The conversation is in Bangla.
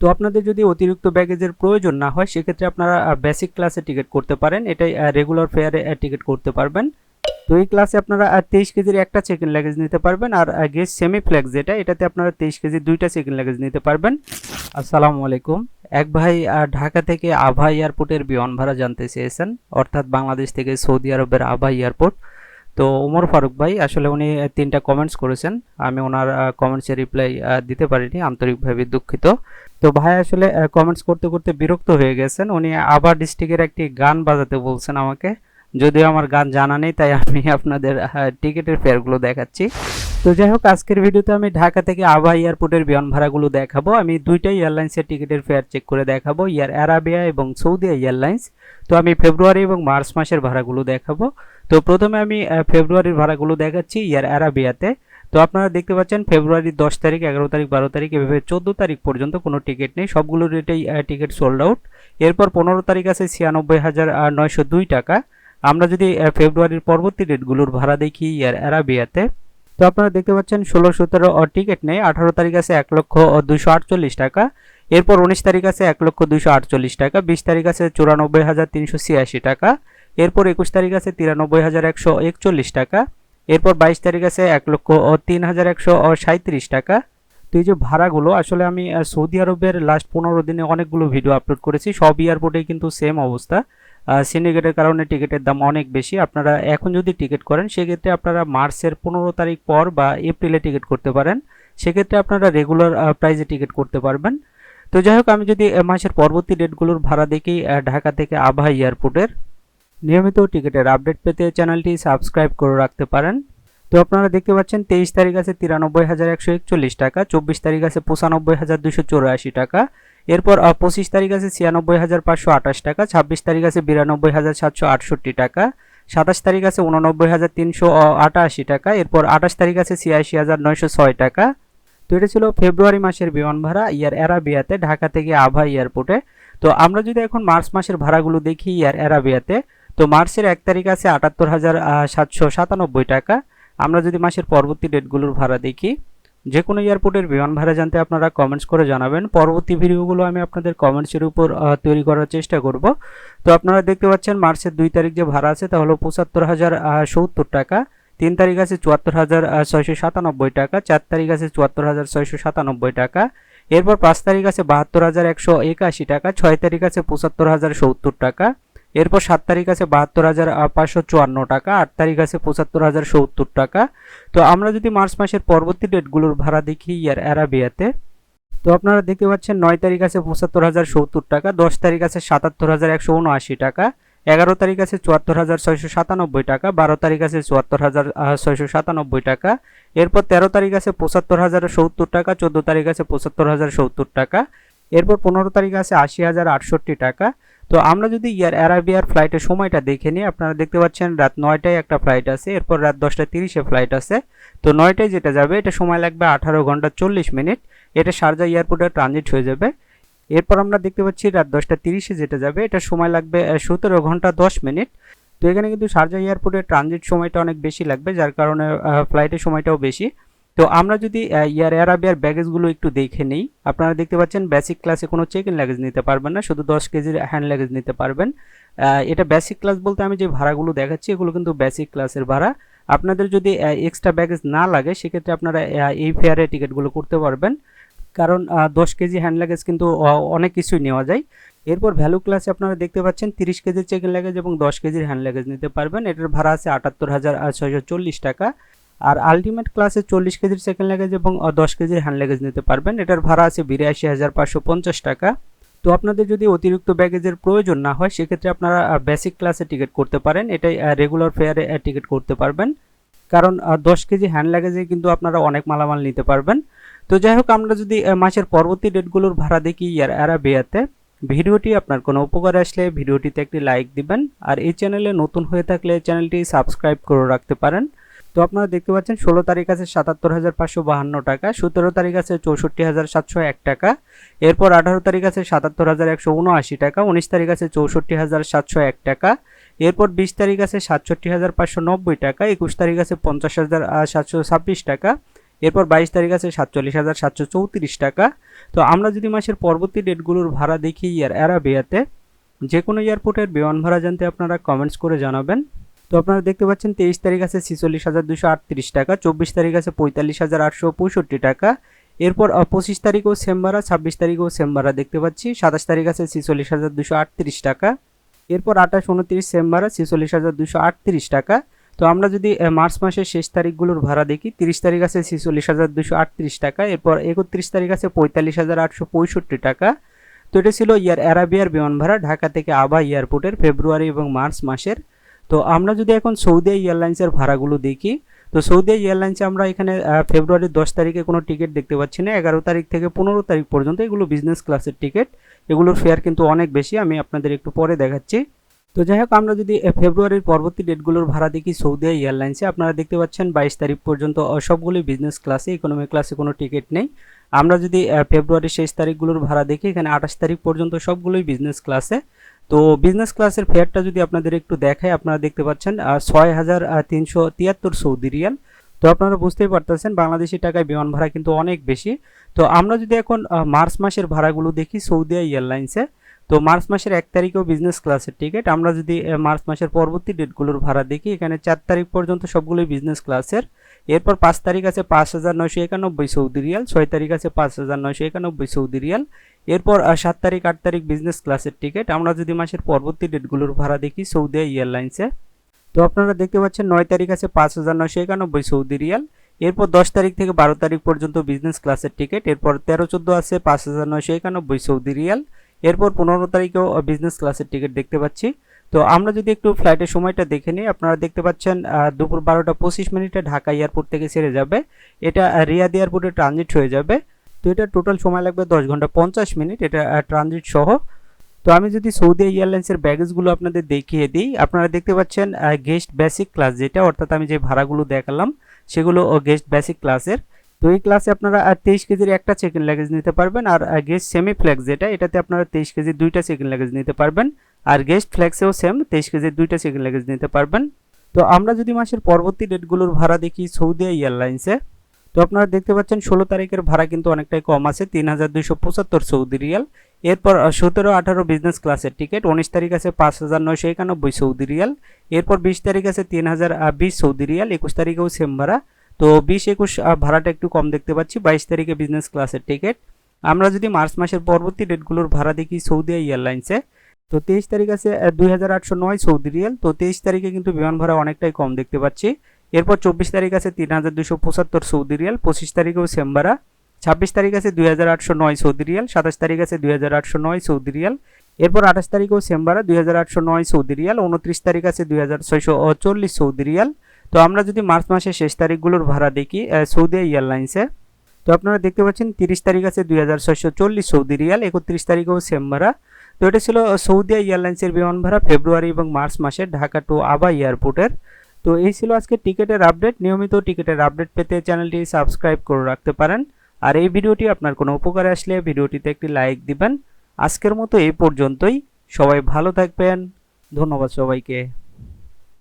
তো আপনাদের যদি অতিরিক্ত ব্যাগেজের প্রয়োজন না হয়, সেক্ষেত্রে আপনারা বেসিক ক্লাসে টিকিট করতে পারেন। এটাই রেগুলার ফেয়ারে টিকিট করতে পারবেন। তো এই ক্লাসে আপনারা তেইশ কেজির একটা চেকিং লাগেজ নিতে পারবেন আর গেস সেমি ফ্লেক্স যেটা, এটাতে আপনারা তেইশ কেজি দুইটা চেকিং লাগেজ নিতে পারবেন। আসসালামু আলাইকুম। এক ভাই ঢাকা থেকে আভা এয়ারপোর্টের বিমান ভাড়া জানতে চেয়েছেন, অর্থাৎ বাংলাদেশ থেকে সৌদি আরবের আভা এয়ারপোর্ট। তো ওমর ফারুক ভাই, আসলে উনি তিনটা কমেন্টস করেছেন। আমি ওনার কমেন্টসের রিপ্লাই দিতে পারিনি, আন্তরিকভাবে দুঃখিত। তো ভাই আসলে কমেন্টস করতে করতে বিরক্ত হয়ে গেছেন। উনি আবার ডিস্ট্রিক্টের একটি গান বাজাতে বলছেন আমাকে। যদিও আমার গান জানা নেই, তাই আমি আপনাদের টিকিটের ফেয়ারগুলো দেখাচ্ছি। তো যাই হোক, আজকের ভিডিওতে আমি ঢাকা থেকে আভা এয়ারপোর্টের বিমান ভাড়াগুলো দেখাবো। আমি দুইটাই এয়ারলাইন্সের টিকিটের ফেয়ার চেক করে দেখাবো ইয়ার অ্যারাবিয়া এবং সৌদি এয়ারলাইন্স। তো আমি ফেব্রুয়ারি এবং মার্চ মাসের ভাড়াগুলো দেখাবো। তো প্রথমে আমি ফেব্রুয়ারির ভাড়াগুলো দেখাচ্ছি ইয়ার অ্যারাবিয়াতে তো আপনারা দেখতে পাচ্ছেন ফেব্রুয়ারি দশ তারিখ, এগারো তারিখ, বারো তারিখ, এভাবে চোদ্দ তারিখ পর্যন্ত কোনো টিকিট নেই। সবগুলো রেটেই টিকিট সোল্ড আউট এরপর পনেরো তারিখ আছে ছিয়ানব্বই হাজার নয়শো দুই টাকা। আমরা যদি ফেব্রুয়ারির পরবর্তী ডেটগুলোর ভাড়া দেখি ইয়ার অ্যারাবিয়াতে তো আপনারা দেখতে পাচ্ছেন, ষোলো সতেরো টিকিট নেই। আঠারো তারিখ আছে এক লক্ষ দুইশো আটচল্লিশ টাকা। এরপর উনিশ তারিখ আছে এক লক্ষ দুইশো আটচল্লিশ টাকা। বিশ তারিখ আছে চুরানব্বই হাজার তিনশো ছিয়াশি টাকা। এরপর একুশ তারিখ আছে তিরানব্বই হাজার একশো একচল্লিশ টাকা। এরপর বাইশ তারিখ আছে এক লক্ষ তিন হাজার একশো সাঁত্রিশ টাকা। তো এই যে ভাড়াগুলো, আসলে আমি সৌদি আরবের লাস্ট পনেরো দিনে অনেকগুলো ভিডিও আপলোড করেছি। সব এয়ারপোর্টেই কিন্তু সেম অবস্থা। সিন্ডিকেটের কারণে টিকিটের দাম অনেক বেশি। আপনারা এখন যদি টিকিট করেন, সেক্ষেত্রে আপনারা মার্চের পনেরো তারিখ পর বা এপ্রিলে টিকিট করতে পারেন। সেক্ষেত্রে আপনারা রেগুলার প্রাইজে টিকিট করতে পারবেন। তো যাই হোক, আমি যদি মাসের পরবর্তী ডেটগুলোর ভাড়া দেখি ঢাকা থেকে আবহা এয়ারপোর্টের, নিয়মিত টিকিটের আপডেট পেতে চ্যানেলটি সাবস্ক্রাইব করে রাখতে পারেন। তো আপনারা দেখতে পাচ্ছেন, তেইশ তারিখ আছে তিরানব্বই হাজার একশো একচল্লিশ টাকা, চব্বিশ তারিখ আছে পঁচানব্বই হাজার দুশো চৌরাশি টাকা। এরপর পঁচিশ তারিখ আছে ছিয়ানব্বই হাজার পাঁচশো আঠাশ টাকা, ছাব্বিশ তারিখ আছে বিরানব্বই হাজার সাতশো আটষট্টি টাকা, সাতাশ তারিখ আছে উননব্বই হাজার তিনশো আটাশি টাকা, এরপর আঠাশ তারিখ আছে ছিয়াশি হাজার নয়শো ছয় টাকা। তো এটা ছিল ফেব্রুয়ারি মাসের বিমান ভাড়া ইয়ার অ্যারাবিয়াতে, ঢাকা থেকে আভা এয়ারপোর্টে। তো আমরা যদি এখন মার্চ মাসের ভাড়াগুলো দেখি ইয়ার অ্যারাবিয়াতে, তো মার্চের এক তারিখ আছে আটাত্তর হাজার সাতশো সাতানব্বই টাকা। আমরা যদি মাসের পরবর্তী ডেটগুলোর ভাড়া দেখি যে কোনো এয়ারপোর্টের বিমান ভাড়া জানতে আপনারা কমেন্টস করে জানাবেন। পরবর্তী ভিডিওগুলো আমি আপনাদের কমেন্টসের উপর তৈরি করার চেষ্টা করব। তো আপনারা দেখতে পাচ্ছেন মার্চের দুই তারিখ যে ভাড়া আছে তা হলো পঁচাত্তর হাজার সত্তর টাকা। তিন তারিখ আছে চুয়াত্তর হাজার ছয়শো সাতানব্বই টাকা। চার তারিখ আছে চুয়াত্তর হাজার, ছয়শো সাতানব্বই টাকা। এরপর পাঁচ তারিখ আছে বাহাত্তর হাজার, একশো একাশি টাকা। ছয় তারিখ আছে পঁচাত্তর হাজার, সত্তর টাকা। এরপর সাত তারিখ আছে বাহাত্তর হাজার পাঁচশো চুয়ান্ন টাকা, আট তারিখ আছে পঁচাত্তর হাজার সত্তর টাকা। তো আমরা যদি মার্চ মাসের পরবর্তী ডেটগুলোর ভাড়া দেখি ইয়ার অ্যারাবিয়াতে, তো আপনারা দেখতে পাচ্ছেন নয় তারিখ আছে পঁচাত্তর হাজার সত্তর টাকা, দশ তারিখ আছে সাতাত্তর হাজার একশো উনআশি টাকা, এগারো তারিখ আছে চুয়াত্তর হাজার ছয়শো সাতানব্বই টাকা, বারো তারিখ আছে চুয়াত্তর হাজার ছয়শো সাতানব্বই টাকা। এরপর তেরো তারিখ আছে পঁচাত্তর হাজার সত্তর টাকা, চোদ্দ তারিখ আছে পঁচাত্তর হাজার সত্তর টাকা। এরপর পনেরো তারিখ আছে আশি হাজার আটষট্টি টাকা। তো আমরা যদি ইয়ার অ্যারাবিয়ার ফ্লাইটের সময়টা দেখে নিই, আপনারা দেখতে পাচ্ছেন রাত নয়টায় একটা ফ্লাইট আছে, এরপর রাত দশটা তিরিশে ফ্লাইট আছে। তো নয়টায় যেটা যাবে, এটা সময় লাগবে আঠারো ঘণ্টা চল্লিশ মিনিট, এটা শারজা এয়ারপোর্টে ট্রানজিট হয়ে যাবে। এরপর আমরা দেখতে পাচ্ছি রাত দশটা তিরিশে যেটা যাবে, এটা সময় লাগবে সতেরো ঘণ্টা দশ মিনিট। তো এখানে কিন্তু শারজা এয়ারপোর্টের ট্রানজিট সময়টা অনেক বেশি লাগবে, যার কারণে ফ্লাইটের সময়টাও বেশি। তো আমরা যদি ইয়ার অ্যারাবিয়ার ব্যাগেজগুলো একটু দেখে নিই, আপনারা দেখতে পাচ্ছেন বেসিক ক্লাসে কোনো চেক ইন লাগেজ নিতে পারবেন না, শুধু দশ কেজির হ্যান্ড লাগেজ নিতে পারবেন। এটা বেসিক ক্লাস বলতে আমি যে ভাড়াগুলো দেখাচ্ছি, এগুলো কিন্তু বেসিক ক্লাসের ভাড়া। আপনাদের যদি এক্সট্রা ব্যাগেজ না লাগে, সেক্ষেত্রে আপনারা এই ফেয়ারে টিকিটগুলো করতে পারবেন। কারণ দশ কেজি হ্যান্ড লাগেজ কিন্তু অনেক কিছুই নেওয়া যায়। এরপর ভ্যালু ক্লাসে আপনারা দেখতে পাচ্ছেন তিরিশ কেজির চেক ইন লাগেজ এবং দশ কেজির হ্যান্ড লাগেজ নিতে পারবেন। এটার ভাড়া আছে আটাত্তর হাজার ছয়শো চল্লিশ টাকা। আর আলটিমেট ক্লাসে চল্লিশ কেজির সেকেন্ড লাগেজ এবং দশ কেজির হ্যান্ড লাগেজ নিতে পারবেন। এটার ভাড়া আছে বিরাশি হাজার পাঁচশো পঞ্চাশ টাকা। তো আপনাদের যদি অতিরিক্ত ব্যাগেজের প্রয়োজন না হয়, সেক্ষেত্রে আপনারা বেসিক ক্লাসে টিকিট করতে পারেন। এটাই রেগুলার ফেয়ারে টিকিট করতে পারবেন। কারণ দশ কেজি হ্যান্ড লাগেজে কিন্তু আপনারা অনেক মালামাল নিতে পারবেন। তো যাই হোক, আমরা যদি মাসের পরবর্তী ডেটগুলোর ভাড়া দেখি ইয়ার অ্যারাবিয়াতে ভিডিওটি আপনার কোনো উপকার আসলে ভিডিওটিতে একটি লাইক দিবেন। আর এই চ্যানেলে নতুন হয়ে থাকলে চ্যানেলটি সাবস্ক্রাইব করে রাখতে পারেন। তো আপনারা দেখতে পাচ্ছেন, ষোলো তারিখ আছে সাতাত্তর হাজার পাঁচশো বাহান্ন টাকা, সতেরো তারিখ আছে চৌষট্টি হাজার সাতশো এক টাকা, এরপর আঠারো তারিখ আছে সাতাত্তর হাজার একশো উনআশি টাকা, উনিশ তারিখ আছে চৌষট্টি হাজার সাতশো এক টাকা, এরপর বিশ তারিখ আছে সাতষট্টি হাজার পাঁচশো নব্বই টাকা, একুশ তারিখ আছে পঞ্চাশ হাজার সাতশো ছাব্বিশ টাকা, এরপর বাইশ তারিখ আছে সাতচল্লিশ হাজার সাতশো চৌত্রিশ টাকা। তো আমরা যদি মাসের পরবর্তী ডেটগুলোর ভাড়া দেখি ইয়ার অ্যারাবিয়াতে, যে কোনো এয়ারপোর্টের বিমান ভাড়া জানতে আপনারা কমেন্টস করে জানাবেন। তো আপনারা দেখতে পাচ্ছেন তেইশ তারিখ আছে ছিচল্লিশ হাজার দুশো আটত্রিশ টাকা, চব্বিশ তারিখ আছে পঁয়তাল্লিশ হাজার আটশো পঁয়ষট্টি টাকা। এরপর পঁচিশ তারিখও সেম ভাড়া ছাব্বিশ তারিখও সেম ভাড়া দেখতে পাচ্ছি, সাতাশ তারিখ আছে ছিচল্লিশ হাজার দুশো আটত্রিশ টাকা। এরপর, আঠাশ, উনত্রিশ সেম ভাড়া ছিচল্লিশ হাজার দুশো আটত্রিশ টাকা। তো আমরা যদি মার্চ মাসের শেষ তারিখগুলোর ভাড়া দেখি, তিরিশ তারিখ আছে ছিচল্লিশ হাজার দুশো আটত্রিশ টাকা, এরপর একত্রিশ তারিখ আছে পঁয়তাল্লিশ হাজার আটশো পঁয়ষট্টি টাকা। তো এটা ছিল ইয়ার অ্যারাবিয়ার বিমান ভাড়া, ঢাকা থেকে আবা এয়ারপোর্টের ফেব্রুয়ারি এবং মার্চ মাসের তো আমরা যদি এখন সৌদি এয়ারলাইন্সের ভাড়াগুলো দেখি তো সৌদি এয়ারলাইন্সে আমরা এখানে ফেব্রুয়ারির দশ তারিখে কোনো টিকিট দেখতে পাচ্ছি না এগারো তারিখ থেকে পনেরো তারিখ পর্যন্ত এগুলো বিজনেস ক্লাসের টিকিট এগুলোর ফেয়ার কিন্তু অনেক বেশি আমি আপনাদের একটু পরে দেখাচ্ছি। তো যাই হোক আমরা যদি ফেব্রুয়ারির পরবর্তী ডেটগুলোর ভাড়া দেখি সৌদি এয়ারলাইন্সে আপনারা দেখতে পাচ্ছেন বাইশ তারিখ পর্যন্ত আহ, সবগুলোই বিজনেস ক্লাসে ইকোনমি ক্লাসে কোনো টিকিট নেই। আমরা যদি ফেব্রুয়ারির শেষ তারিখগুলোর ভাড়া দেখি এখানে আঠাশ তারিখ পর্যন্ত সবগুলোই বিজনেস ক্লাসে তো বিজনেস ক্লাসের ফেয়ারটা যদি আপনাদের একটু দেখায়, আপনারা দেখতে পাচ্ছেন ছয় হাজার তিনশো তিয়াত্তর সৌদি রিয়াল। তো আপনারা বুঝতেই পারতেছেন, বাংলাদেশি টাকায় বিমান ভাড়া কিন্তু অনেক বেশি। তো আমরা যদি এখন মার্চ মাসের ভাড়াগুলো দেখি সৌদি এয়ারলাইন্সে তো মার্চ মাসের এক তারিখেও বিজনেস ক্লাসের টিকিট আমরা যদি মার্চ মাসের পরবর্তী ডেটগুলোর ভাড়া দেখি, এখানে চার তারিখ পর্যন্ত সবগুলোই বিজনেস ক্লাসের এরপর পাঁচ তারিখ আছে পাঁচ হাজার নয়শো একানব্বই সৌদি রিয়াল, ছয় তারিখ আছে পাঁচ হাজার নয়শো একানব্বই সৌদি রিয়াল। এরপর সাত তারিখ, আট তারিখ বিজনেস ক্লাসের টিকিট আমরা যদি মাসের পরবর্তী ডেটগুলোর ভাড়া দেখি, সৌদি এয়ারলাইন্সে তো আপনারা দেখতে পাচ্ছেন, নয় তারিখ আছে পাঁচ হাজার নয়শো একানব্বই সৌদি রিয়াল। এরপর দশ তারিখ থেকে বারো তারিখ পর্যন্ত বিজনেস ক্লাসের টিকিট এরপর তেরো, চোদ্দ আছে পাঁচ হাজার নয়শো একানব্বই সৌদি রিয়াল। এরপর পনেরো তারিখেও বিজনেস ক্লাসের টিকিট দেখতে পাচ্ছি। তো আমরা যদি একটু ফ্লাইটের সময়টা দেখে নিই, আপনারা দেখতে পাচ্ছেন দুপুর বারোটা পঁচিশ মিনিটে ঢাকা এয়ারপোর্ট থেকে ছেড়ে যাবে। এটা রিয়াদ এয়ারপোর্টে ট্রানজিট হয়ে যাবে। তো এটা টোটাল সময় লাগবে দশ ঘণ্টা পঞ্চাশ মিনিট, এটা ট্রানজিট সহ। তো আমি যদি সৌদি এয়ারলাইন্সের ব্যাগেজগুলো আপনাদের দেখিয়ে দিই, আপনারা দেখতে পাচ্ছেন গেস্ট বেসিক ক্লাস যেটা, অর্থাৎ আমি যে ভাড়াগুলো দেখালাম, সেগুলো গেস্ট বেসিক ক্লাসের তো এই ক্লাসে আপনারা তেইশ কেজির একটা ইন লাগেজ নিতে পারবেন আর গেস্ট সেমি ফ্ল্যাক্স যেটা, এটাতে আপনারা তেইশ কেজির দুইটা ইন লাগেজ নিতে পারবেন আর গেস্ট ফ্ল্যাক্সেও সেম তেইশ কেজির দুইটা ইন লাগেজ নিতে পারবেন। তো আমরা যদি মাসের পরবর্তী ডেটগুলোর ভাড়া দেখি সৌদি এয়ারলাইন্সে, তো আপনারা দেখতে পাচ্ছেন ষোলো তারিখের ভাড়া কিন্তু অনেকটাই কম আছে, তিন হাজার দুইশো পঁচাত্তর সৌদি রিয়াল। এরপর সতেরো আঠারো বিজনেস ক্লাসের টিকিট উনিশ তারিখ আছে পাঁচ হাজার নয়শো একানব্বই সৌদি রিয়াল। এরপর বিশ তারিখ আছে তিন হাজার বিশ সৌদি রিয়াল, একুশ তারিখেও সেম ভাড়া। তো বিশ একুশ ভাড়াটা একটু কম দেখতে পাচ্ছি, বাইশ তারিখে বিজনেস ক্লাসের টিকিট আমরা যদি মার্চ মাসের পরবর্তী ডেটগুলোর ভাড়া দেখি সৌদি এয়ারলাইন্সে তো তেইশ তারিখ আছে দুই আটশো নয় সৌদি রিয়াল, তো তেইশ তারিখে কিন্তু বিমান ভাড়া অনেকটাই কম দেখতে পাচ্ছি। এরপর চব্বিশ তারিখ আছে তিন হাজার দুশো পঁচাত্তর সৌদি রিয়াল, পঁচিশ তারিখেও সেম ভাড়া। ছাব্বিশ তারিখ আছে দুই হাজার আটশো নয় সৌদি রিয়াল, সাতাশ তারিখ আছে দুই হাজার আটশো নয় সৌদি রিয়াল। এরপর আঠাশ তারিখেও সেম ভাড়া, দুই আটশো নয় সৌদি রিয়াল, উনত্রিশ তারিখ আছে দুই ছয়শো চল্লিশ সৌদি রিয়াল। তো আমরা যদি মার্চ মাসের শেষ তারিখগুলোর ভাড়া দেখি সৌদি এয়ারলাইন্সে তো আপনারা দেখতে পাচ্ছেন তিরিশ তারিখ আছে দুই হাজার ছয়শো চল্লিশ সৌদি রিয়াল, একত্রিশ তারিখেও সেম ভাড়া। তো এটা ছিল সৌদি এয়ারলাইন্সের বিমান ভাড়া ফেব্রুয়ারি এবং মার্চ মাসে ঢাকা টু আবা এয়ারপোর্টের। তো এই ছিল আজকে টিকিটের আপডেট। নিয়মিত টিকিটের আপডেট পেতে চ্যানেলটি সাবস্ক্রাইব করে রাখতে পারেন। আর এই ভিডিওটি আপনার কোনো উপকারে আসলে ভিডিওটিতে একটি লাইক দিবেন। আজকের মতো এই পর্যন্তই। সবাই ভালো থাকবেন। ধন্যবাদ সবাইকে।